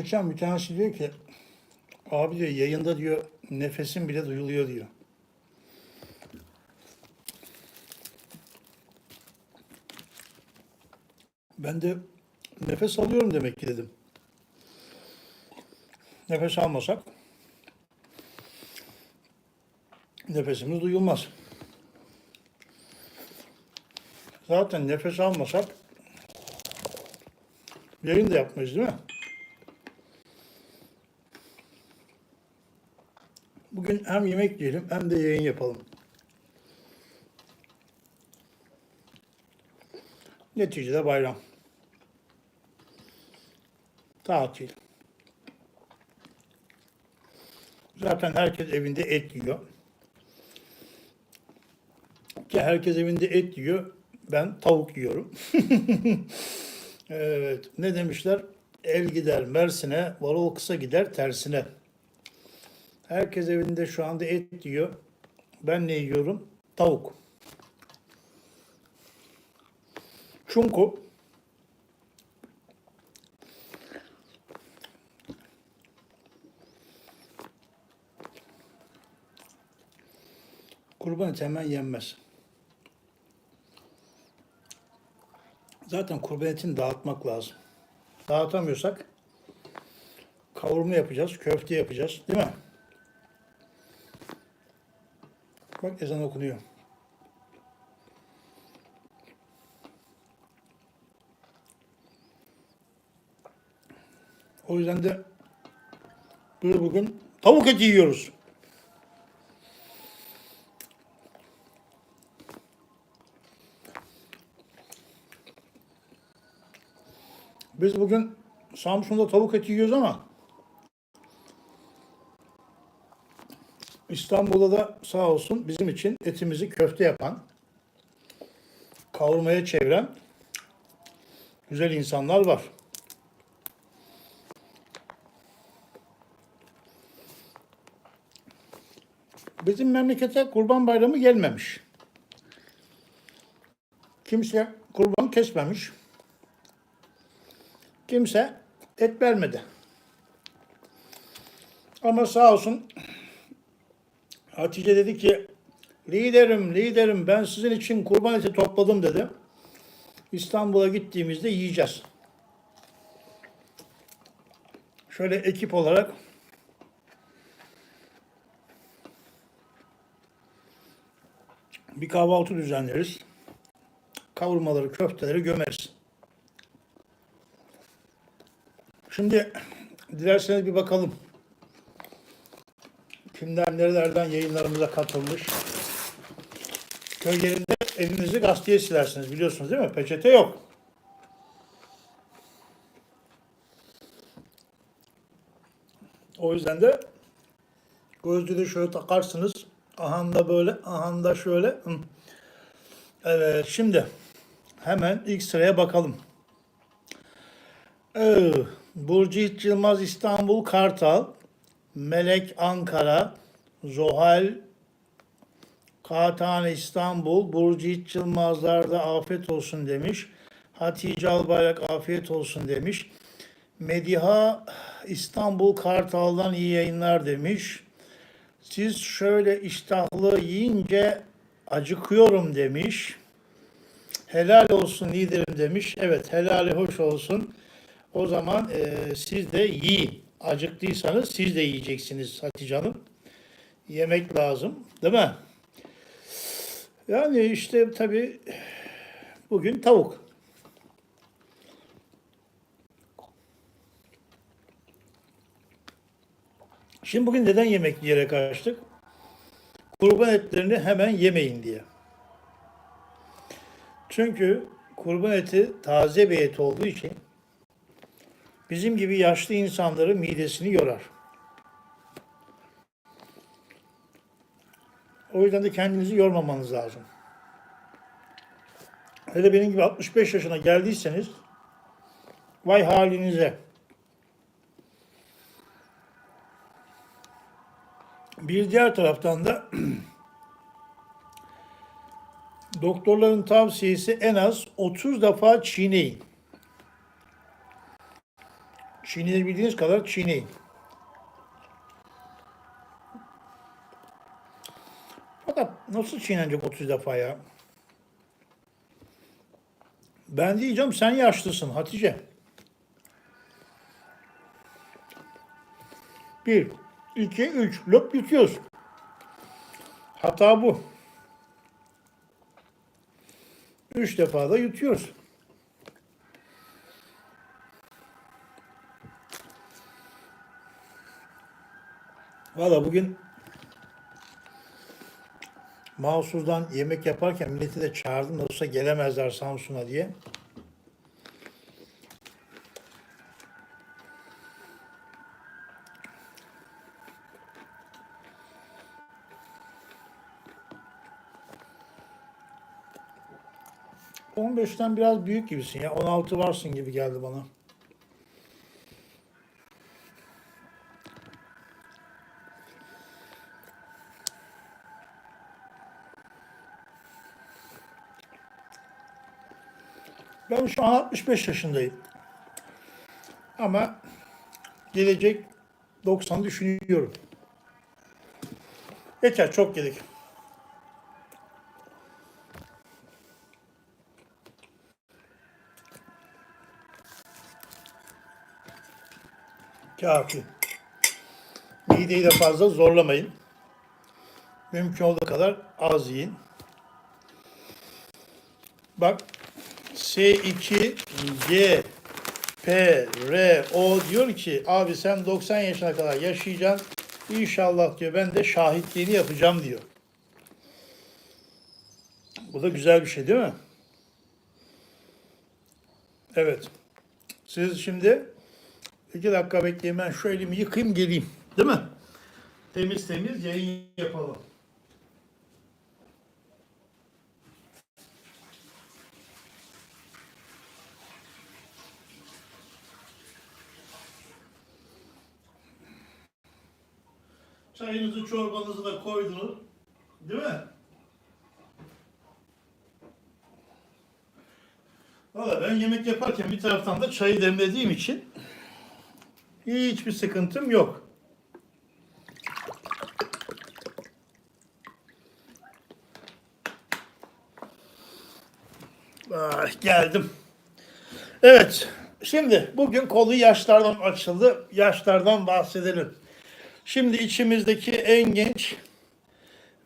Geçen bir tanesi diyor ki abi diyor yayında diyor nefesim bile duyuluyor diyor. Ben de nefes alıyorum demek ki dedim. Nefes almasak nefesimiz duyulmaz. Zaten nefes almasak yayın da yapmayız değil mi? Bugün hem yemek yiyelim hem de yayın yapalım. Neticede bayram. Tatil. Zaten herkes evinde et yiyor. Ki herkes evinde et yiyor. Ben tavuk yiyorum. evet. Ne demişler? El gider Mersin'e, varol kısa gider tersine. Herkes evinde şu anda et yiyor. Ben ne yiyorum? Tavuk. Çünkü kurban eti hemen yenmez. Zaten kurban etini dağıtmak lazım. Dağıtamıyorsak kavurma yapacağız, köfte yapacağız değil mi? Bak ezan okunuyor. O yüzden de biz bugün tavuk eti yiyoruz. Biz bugün Samsun'da tavuk eti yiyoruz ama İstanbul'da da sağ olsun bizim için etimizi köfte yapan, kavurmaya çeviren güzel insanlar var. Bizim memlekete kurban bayramı gelmemiş. Kimse kurban kesmemiş. Kimse et vermedi. Ama sağ olsun Hatice dedi ki liderim liderim ben sizin için kurban eti topladım dedi. İstanbul'a gittiğimizde yiyeceğiz. Şöyle ekip olarak bir kahvaltı düzenleriz. Kavurmaları, köfteleri gömeriz. Şimdi dilerseniz bir bakalım. Kimler nerelerden yayınlarımıza katılmış. Köy yerinde elinizi gazeteye silersiniz biliyorsunuz değil mi? Peçete yok. O yüzden de gözlüğü şöyle takarsınız. Ahanda böyle, ahanda şöyle. Evet şimdi hemen ilk sıraya bakalım. Ee, Burcu Yılmaz İstanbul Kartal. Melek Ankara, Zohal Kağıthane İstanbul, Burcu İç Yılmazlar da afiyet olsun demiş. Hatice Albayrak afiyet olsun demiş. Mediha İstanbul Kartal'dan iyi yayınlar demiş. Siz şöyle iştahlı yiyince acıkıyorum demiş. Helal olsun liderim demiş. Evet helali hoş olsun. O zaman e, siz de yiyin. Acıktıysanız siz de yiyeceksiniz Hatice Hanım. Yemek lazım değil mi? Yani işte tabii bugün tavuk. Şimdi bugün neden yemek yiyerek açtık? Kurban etlerini hemen yemeyin diye. Çünkü kurban eti taze bir et olduğu için bizim gibi yaşlı insanların midesini yorar. O yüzden de kendinizi yormamanız lazım. Hele benim gibi 65 yaşına geldiyseniz vay halinize. Bir diğer taraftan da doktorların tavsiyesi en az 30 defa çiğneyin. Çiğneyebildiğiniz kadar çiğneyin. Fakat nasıl çiğnenecek 30 defa ya? Ben diyeceğim sen yaşlısın Hatice. Bir, iki, üç. Löp yutuyoruz. Hata bu. Üç defa da yutuyoruz. Valla bugün Mahsus'dan yemek yaparken milleti de çağırdım. Nasılsa gelemezler Samsun'a diye. ...15'ten biraz büyük gibisin ya. 16 varsın gibi geldi bana. Ben şu an 65 yaşındayım. Ama gelecek 90 düşünüyorum. Yeter çok yedik. Kafi. Mideyi de fazla zorlamayın. Mümkün olduğu kadar az yiyin. Bak S2 G P R O diyor ki abi sen 90 yaşına kadar yaşayacaksın. İnşallah diyor ben de şahitliğini yapacağım diyor. Bu da güzel bir şey değil mi? Evet. Siz şimdi iki dakika bekleyin ben şu elimi yıkayayım geleyim. Değil mi? Temiz temiz yayın yapalım. Çayınızı çorbanızı da koydunuz. Değil mi? Valla ben yemek yaparken bir taraftan da çayı demlediğim için hiçbir sıkıntım yok. Ah, geldim. Evet. Şimdi bugün konu yaşlardan açıldı. Yaşlardan bahsedelim. Şimdi içimizdeki en genç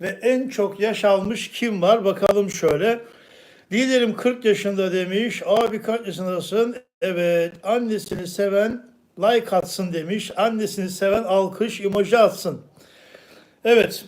ve en çok yaş almış kim var? Bakalım şöyle. Liderim 40 yaşında demiş. Abi kaç yaşındasın? Evet. Annesini seven like atsın demiş. Annesini seven alkış emoji atsın. Evet.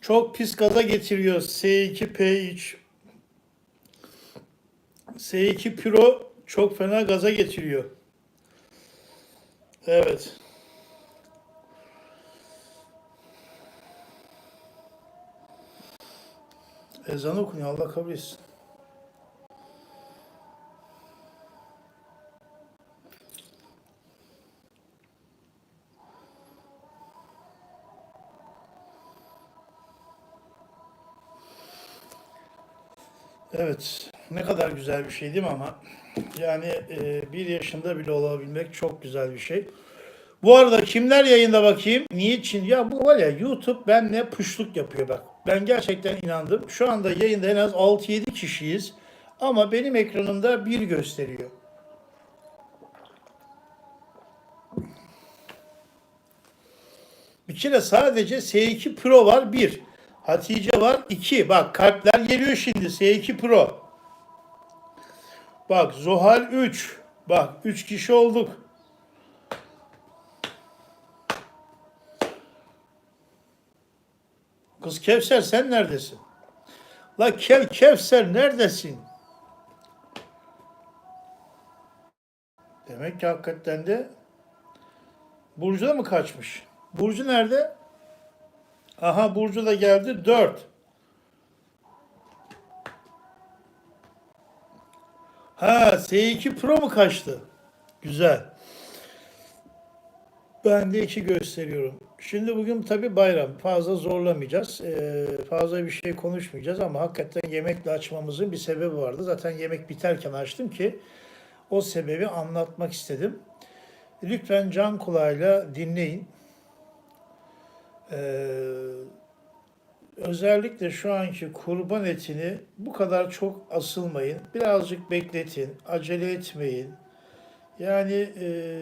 Çok pis gaza getiriyor S2P3. S2 Pro çok fena gaza getiriyor. Evet. Ezan okunuyor. Allah kabul etsin. Evet. Ne kadar güzel bir şey değil mi ama? Yani e, bir yaşında bile olabilmek çok güzel bir şey. Bu arada kimler yayında bakayım? Niçin? Ya bu var ya YouTube benle puşluk yapıyor bak. Ben gerçekten inandım. Şu anda yayında en az 6-7 kişiyiz. Ama benim ekranımda bir gösteriyor. Bir kere sadece S2 Pro var bir. Hatice var iki. Bak kalpler geliyor şimdi S2 Pro. Bak Zuhal 3. Bak 3 kişi olduk. Kız Kevser sen neredesin? La Kev Kevser neredesin? Demek ki hakikaten de Burcu da mı kaçmış? Burcu nerede? Aha Burcu da geldi. Dört. Ha S2 Pro mu kaçtı? Güzel. Ben de iki gösteriyorum. Şimdi bugün tabii bayram. Fazla zorlamayacağız. Ee, fazla bir şey konuşmayacağız ama hakikaten yemekle açmamızın bir sebebi vardı. Zaten yemek biterken açtım ki o sebebi anlatmak istedim. Lütfen can kulağıyla dinleyin. Ee, özellikle şu anki kurban etini bu kadar çok asılmayın. Birazcık bekletin, acele etmeyin. Yani e,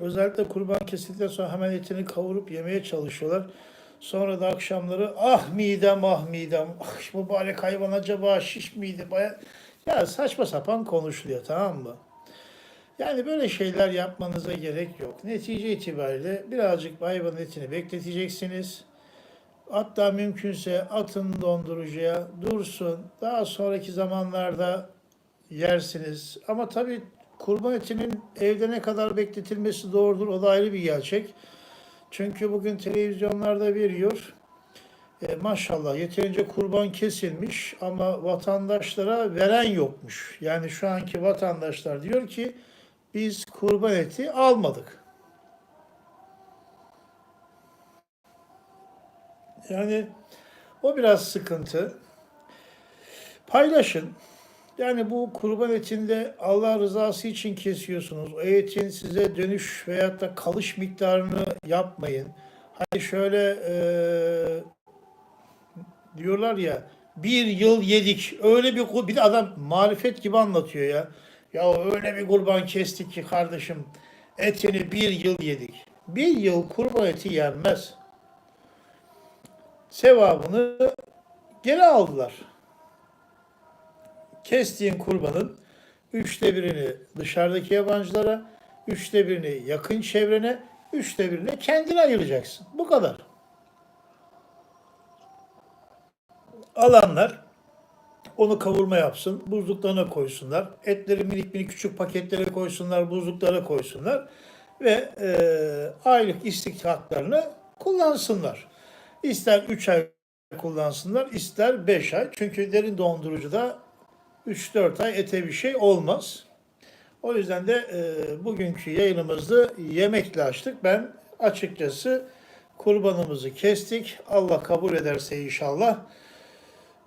özellikle kurban kesildikten sonra hemen etini kavurup yemeye çalışıyorlar. Sonra da akşamları ah midem ah midem ah mübarek hayvan acaba şiş miydi baya ya saçma sapan konuşuluyor tamam mı? Yani böyle şeyler yapmanıza gerek yok. Netice itibariyle birazcık hayvanın etini bekleteceksiniz. Hatta mümkünse atın dondurucuya dursun. Daha sonraki zamanlarda yersiniz. Ama tabii kurban etinin evde ne kadar bekletilmesi doğrudur o da ayrı bir gerçek. Çünkü bugün televizyonlarda veriyor. E, maşallah yeterince kurban kesilmiş ama vatandaşlara veren yokmuş. Yani şu anki vatandaşlar diyor ki biz kurban eti almadık. Yani o biraz sıkıntı. Paylaşın. Yani bu kurban etinde Allah rızası için kesiyorsunuz. O etin size dönüş veyahut da kalış miktarını yapmayın. Hani şöyle e, diyorlar ya bir yıl yedik. Öyle bir bir adam marifet gibi anlatıyor ya. Ya öyle bir kurban kestik ki kardeşim etini bir yıl yedik. Bir yıl kurban eti yenmez. Sevabını geri aldılar. Kestiğin kurbanın üçte birini dışarıdaki yabancılara, üçte birini yakın çevrene, üçte birini kendine ayıracaksın. Bu kadar. Alanlar onu kavurma yapsın, buzluklarına koysunlar. Etleri minik minik küçük paketlere koysunlar, buzluklara koysunlar. Ve e, aylık istikratlarını kullansınlar. İster 3 ay kullansınlar, ister 5 ay. Çünkü derin dondurucuda 3-4 ay ete bir şey olmaz. O yüzden de e, bugünkü yayınımızı yemekle açtık. Ben açıkçası kurbanımızı kestik. Allah kabul ederse inşallah.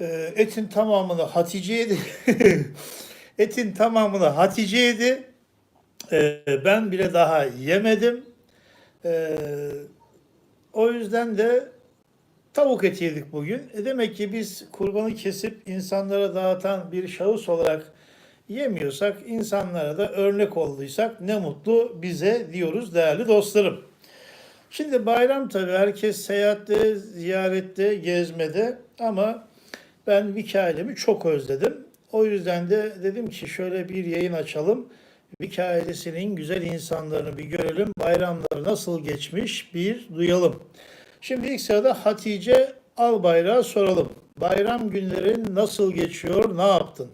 E, etin tamamını Hatice yedi. etin tamamını Hatice yedi. E, ben bile daha yemedim. E, o yüzden de tavuk eti yedik bugün. E demek ki biz kurbanı kesip insanlara dağıtan bir şahıs olarak yemiyorsak, insanlara da örnek olduysak ne mutlu bize diyoruz değerli dostlarım. Şimdi bayram tabii herkes seyahatte, ziyarette, gezmede ama ben Viki ailemi çok özledim. O yüzden de dedim ki şöyle bir yayın açalım. Viki ailesinin güzel insanlarını bir görelim. Bayramları nasıl geçmiş bir duyalım. Şimdi ilk sırada Hatice Albayrak'a soralım. Bayram günlerin nasıl geçiyor, ne yaptın?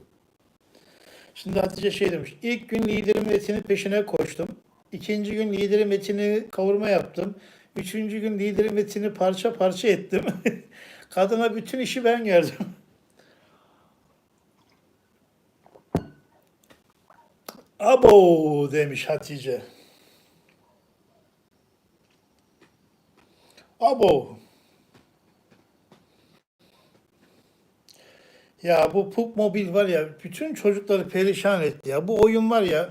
Şimdi Hatice şey demiş. İlk gün liderimin etini peşine koştum. İkinci gün liderim etini kavurma yaptım. Üçüncü gün liderim etini parça parça ettim. Kadına bütün işi ben gördüm. Abo demiş Hatice. Abo. Ya bu PUB Mobil var ya bütün çocukları perişan etti ya. Bu oyun var ya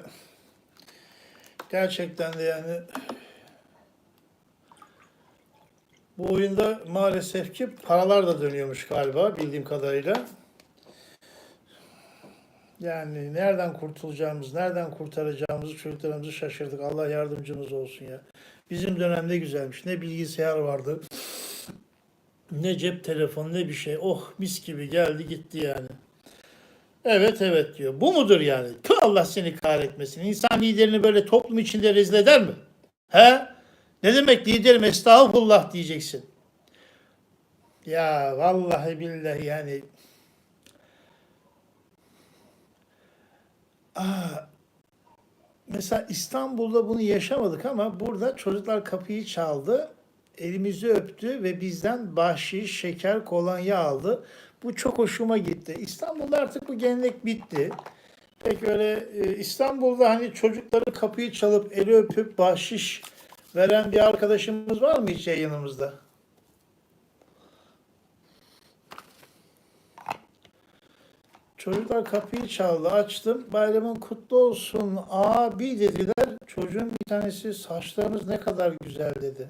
gerçekten de yani bu oyunda maalesef ki paralar da dönüyormuş galiba bildiğim kadarıyla. Yani nereden kurtulacağımız, nereden kurtaracağımızı çocuklarımızı şaşırdık. Allah yardımcımız olsun ya. Bizim dönemde güzelmiş. Ne bilgisayar vardı, ne cep telefonu, ne bir şey. Oh mis gibi geldi gitti yani. Evet evet diyor. Bu mudur yani? Tüh Allah seni kahretmesin. İnsan liderini böyle toplum içinde rezil eder mi? He? Ne demek liderim estağfurullah diyeceksin. Ya vallahi billahi yani Aa, mesela İstanbul'da bunu yaşamadık ama burada çocuklar kapıyı çaldı, elimizi öptü ve bizden bahşiş, şeker, kolonya aldı. Bu çok hoşuma gitti. İstanbul'da artık bu gelenek bitti. Pek öyle e, İstanbul'da hani çocukları kapıyı çalıp eli öpüp bahşiş veren bir arkadaşımız var mı hiç yayınımızda? Çocuklar kapıyı çaldı. Açtım. Bayramın kutlu olsun abi dediler. Çocuğun bir tanesi saçlarınız ne kadar güzel dedi.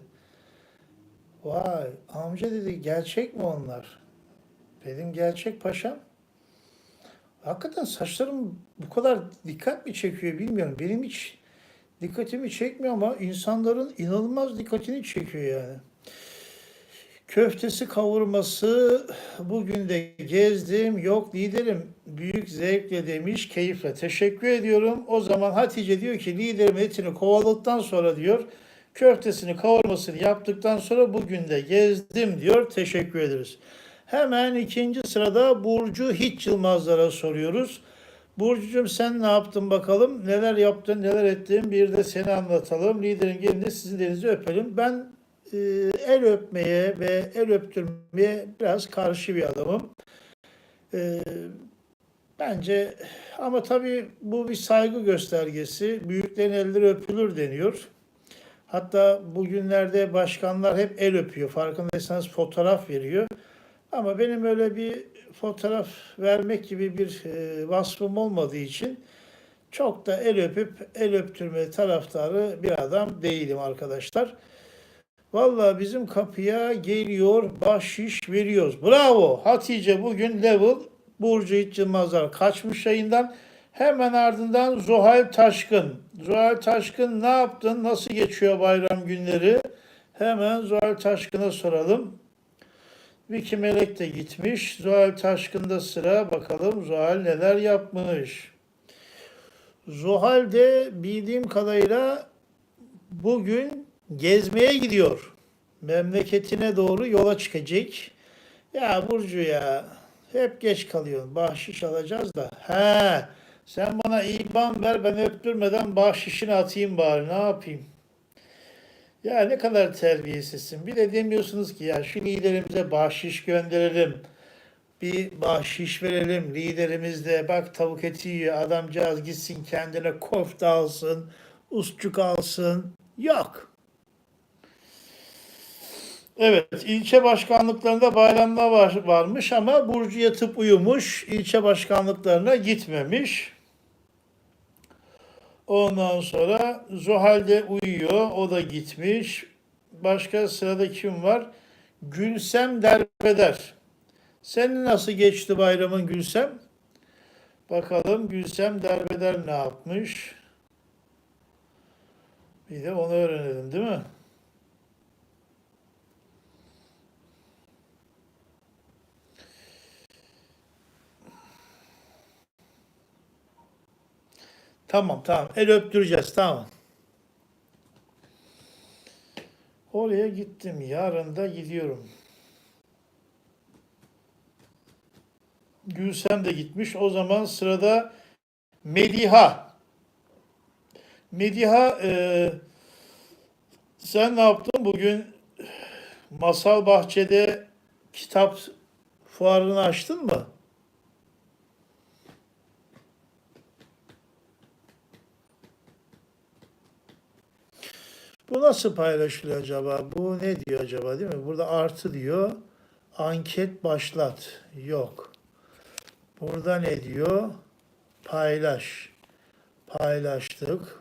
Vay amca dedi gerçek mi onlar? Dedim gerçek paşam. Hakikaten saçlarım bu kadar dikkat mi çekiyor bilmiyorum. Benim hiç dikkatimi çekmiyor ama insanların inanılmaz dikkatini çekiyor yani. Köftesi kavurması bugün de gezdim. Yok liderim büyük zevkle demiş keyifle. Teşekkür ediyorum. O zaman Hatice diyor ki liderim etini kovaladıktan sonra diyor köftesini kavurmasını yaptıktan sonra bugün de gezdim diyor. Teşekkür ederiz. Hemen ikinci sırada Burcu Hiç Yılmazlara soruyoruz. Burcucuğum sen ne yaptın bakalım? Neler yaptın, neler ettin? Bir de seni anlatalım. Liderin gelin de sizin elinizi öpelim. Ben e, el öpmeye ve el öptürmeye biraz karşı bir adamım. E, bence ama tabii bu bir saygı göstergesi. Büyüklerin elleri öpülür deniyor. Hatta bugünlerde başkanlar hep el öpüyor. Farkındaysanız fotoğraf veriyor. Ama benim öyle bir fotoğraf vermek gibi bir e, vasfım olmadığı için çok da el öpüp el öptürme taraftarı bir adam değilim arkadaşlar. Vallahi bizim kapıya geliyor, bahşiş veriyoruz. Bravo. Hatice bugün level Burcu İç Yılmazlar kaçmış yayından. Hemen ardından Zuhal Taşkın. Zuhal Taşkın ne yaptın? Nasıl geçiyor bayram günleri? Hemen Zuhal Taşkın'a soralım. Vicky Melek de gitmiş. Zuhal Taşkın'da sıra. Bakalım Zuhal neler yapmış. Zuhal de bildiğim kadarıyla bugün gezmeye gidiyor. Memleketine doğru yola çıkacak. Ya Burcu ya hep geç kalıyorsun. Bahşiş alacağız da. He sen bana IBAN ver ben öptürmeden bahşişini atayım bari ne yapayım. Ya ne kadar terbiyesizsin. Bir de demiyorsunuz ki ya şu liderimize bahşiş gönderelim. Bir bahşiş verelim. Liderimiz de bak tavuk eti yiyor. Adamcağız gitsin kendine kofta alsın. Usçuk alsın. Yok. Evet, ilçe başkanlıklarında bayramlar var, varmış ama Burcu yatıp uyumuş, ilçe başkanlıklarına gitmemiş. Ondan sonra Zuhal de uyuyor, o da gitmiş. Başka sırada kim var? Gülsem Derbeder. Senin nasıl geçti bayramın Gülsem? Bakalım Gülsem Derbeder ne yapmış? Bir de onu öğrenelim değil mi? Tamam tamam. El öptüreceğiz tamam. Oraya gittim. Yarın da gidiyorum. Gülsem de gitmiş. O zaman sırada Mediha. Mediha e, sen ne yaptın? Bugün Masal Bahçe'de kitap fuarını açtın mı? Bu nasıl paylaşılıyor acaba? Bu ne diyor acaba değil mi? Burada artı diyor. Anket başlat. Yok. Burada ne diyor? Paylaş. Paylaştık.